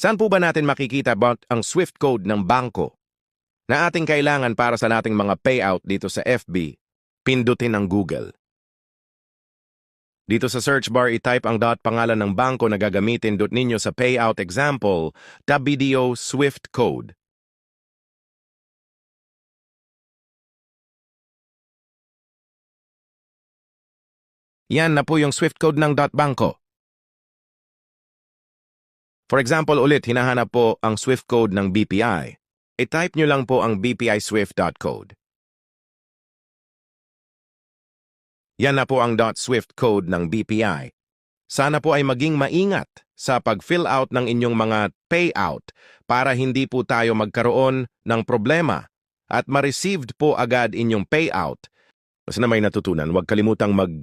Saan po ba natin makikita about ang SWIFT code ng bangko na ating kailangan para sa nating mga payout dito sa FB? Pindutin ang Google. Dito sa search bar, itype ang dot pangalan ng bangko na gagamitin dot ninyo sa payout example, WDO SWIFT code. Yan na po yung SWIFT code ng dot banko. For example ulit, hinahanap po ang SWIFT code ng BPI. I-type nyo lang po ang BPI SWIFT dot code. Yan na po ang SWIFT code ng BPI. Sana po ay maging maingat sa pag-fill out ng inyong mga payout para hindi po tayo magkaroon ng problema at ma-received po agad inyong payout. Basta na may natutunan, huwag kalimutang mag